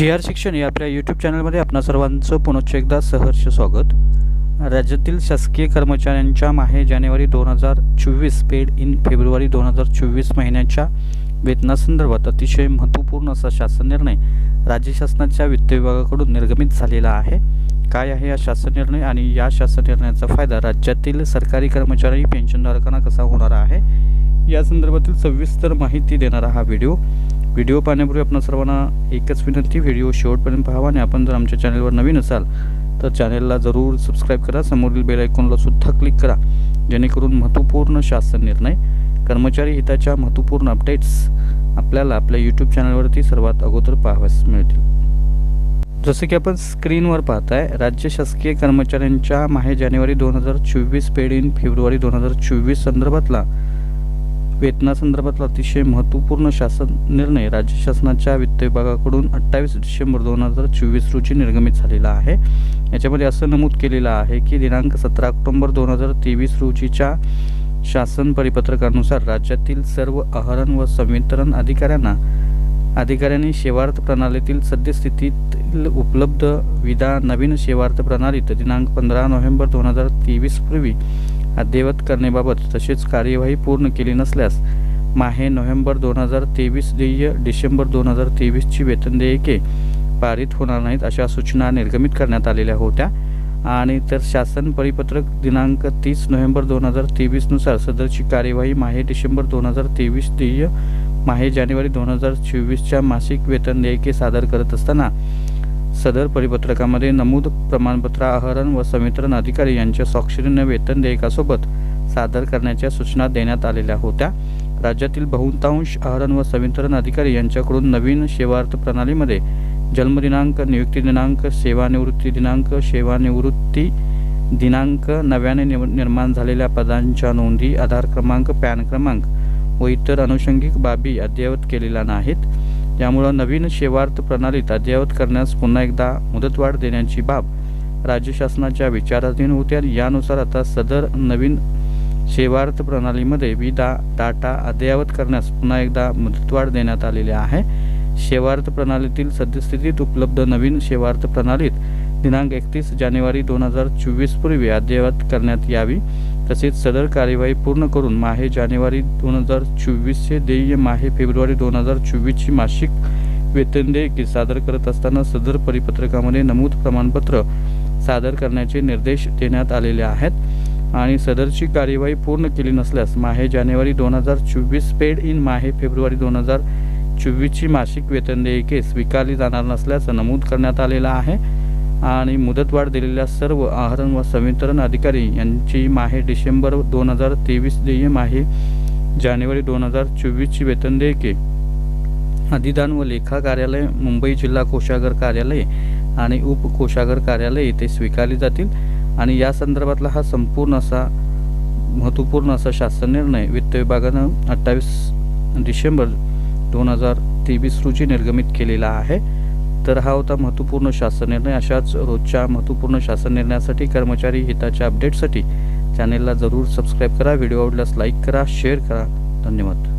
जी R शिक्षण या आपल्या यूट्यूब चॅनलमध्ये आपणा सर्वांचं पुनश्च एकदा सहर्ष स्वागत. राज्यातील शासकीय कर्मचाऱ्यांच्या माहे जानेवारी दोन हजार चोवीस पेड इन फेब्रुवारी दोन हजार चोवीस महिन्याच्या वेतनासंदर्भात अतिशय महत्त्वपूर्ण असा शासन निर्णय राज्य शासनाच्या वित्त विभागाकडून निर्गमित झालेला आहे. काय आहे या शासन निर्णय आणि या शासन निर्णयाचा फायदा राज्यातील सरकारी कर्मचारी पेन्शनधारकांना कसा होणार आहे? या संदर्भातील सविस्तर माहिती देणारा हा व्हिडिओ व्हिडिओ पाहण्यापूर्वी आपण सर्वांना एकच विनंती व्हिडिओ शेवटपर्यंत पाहावा आणि आपण जर आमच्या चॅनलवर नवीन असाल तर चॅनलला जरूर सबस्क्राईब करा. समोरील बेल आयकॉनला सुद्धा क्लिक करा. जेणेकरून महत्त्वपूर्ण शासन निर्णय कर्मचारी हिताच्या महत्त्वपूर्ण अपडेट्स आपल्याला आपल्या यूट्यूब चॅनलवरती सर्वात अगोदर पाहाव्यास मिळतील. जसं की आपण स्क्रीनवर पाहताय राज्य शासकीय कर्मचाऱ्यांच्या माहे जानेवारी दोन हजार चोवीस पेड इन फेब्रुवारी दोन हजार चोवीस संदर्भातला वेतनासंदर्भातला अतिशय महत्त्वपूर्ण शासन निर्णय राज्य शासनाच्या वित्त विभागाकडून अठ्ठावीस डिसेंबर दोन हजार चोवीस रोजी निर्गमित झालेला आहे. याच्यामध्ये असं नमूद केलेलं आहे की दिनांक सतरा ऑक्टोंबर दोन हजार तेवीस रोजीच्या शासन परिपत्रकानुसार राज्यातील सर्व आहरण व संवितरण अधिकाऱ्यांना अधिकाऱ्यांनी सेवार्थ प्रणालीतील सद्यस्थितीतील उपलब्ध विधा नवीन सेवार्थ प्रणालीत दिनांक पंधरा नोव्हेंबर दोन हजार तेवीस पूर्वी अद्ययावत करण्याबाबत तसेच कार्यवाही पूर्ण केली नसल्यास माहे नोव्हेंबर दोन हजार तेवीस देय डिसेंबर दोन हजार तेवीसची वेतन देयके पारित होणार नाहीत अशा सूचना निर्गमित करण्यात आलेल्या होत्या. आणि तर शासन परिपत्रक दिनांक तीस नोव्हेंबर दोन हजार तेवीसनुसार सदरची कार्यवाही माहे डिसेंबर दोन हजार तेवीस देय माहे जानेवारी दोन हजार चोवीसच्या मासिक वेतन देयके सादर करत असताना सदर परिपत्रकामध्ये नमूद प्रमाणपत्र आहरण व संवितरण अधिकारी यांच्या स्वाक्षरीने वेतन देयकासोबत सादर करण्याच्या सूचना देण्यात आलेल्या होत्या. राज्यातील बहुतांश आहरण व संवितरण अधिकारी यांच्याकडून नवीन सेवार्थ प्रणालीमध्ये जन्मदिनांक नियुक्ती दिनांक सेवानिवृत्ती दिनांक सेवानिवृत्ती दिनांक नव्याने निर्माण झालेल्या पदांच्या नोंदी आधार क्रमांक पॅन क्रमांक व इतर अनुषंगिक बाबी अद्ययावत केलेल्या नाहीत. त्यामुळं नवीन सेवार्थ प्रणालीत अद्ययावत करण्यास पुन्हा एकदा मुदतवाढ देण्याची बाब राज्य शासनाच्या विचाराधीन होती आणि यानुसार आता सदर नवीन सेवार्थ प्रणालीमध्ये विदा डाटा अद्ययावत करण्यास पुन्हा एकदा मुदतवाढ देण्यात आलेली आहे. सेवार्थ प्रणालीतील सद्यस्थितीत उपलब्ध नवीन सेवार्थ प्रणालीत दिनांक एकतीस जानेवारी दोन हजार चोवीस पूर्वी अद्ययावत करण्यात यावी. तसेच सदर कार्यवाही पूर्ण करून माहे जानेवारी दोन हजार चोवीसचे देय माहे फेब्रुवारी दोन हजार चोवीसची मासिक वेतन देयके सादर करत असताना सदर परिपत्रकामध्ये नमूद प्रमाणपत्र सादर करण्याचे निर्देश देण्यात आलेले आहेत. आणि सदरची कार्यवाही पूर्ण केली नसल्यास माहे जानेवारी दोन हजार चोवीस पेड इन माहे फेब्रुवारी दोन हजार चोवीसची मासिक वेतन देयके स्वीकारली जाणार नसल्याचं नमूद करण्यात आलेलं आहे. आणि मुदतवाढ दिलेल्या सर्व आहरण व संवितरण अधिकारी यांची माहे डिसेंबर दोन हजार तेवीस देय माहे जानेवारी दोन हजार चोवीसची वेतन देयके अधिदान व लेखा कार्यालय मुंबई जिल्हा कोषागार कार्यालय आणि उपकोषागार कार्यालय येथे स्वीकारली जातील. आणि या संदर्भातला हा संपूर्ण असा महत्त्वपूर्ण असा शासन निर्णय वित्त विभागानं अठ्ठावीस डिसेंबर दोन हजार तेवीस रोजी निर्गमित केलेला आहे. तर हा होता महत्त्वपूर्ण शासन निर्णय. अशाच रोजच्या महत्त्वपूर्ण शासन निर्णयासाठी कर्मचारी हिताच्या अपडेटसाठी चॅनेलला जरूर सबस्क्राईब करा. व्हिडिओ आवडल्यास लाईक करा शेअर करा. धन्यवाद.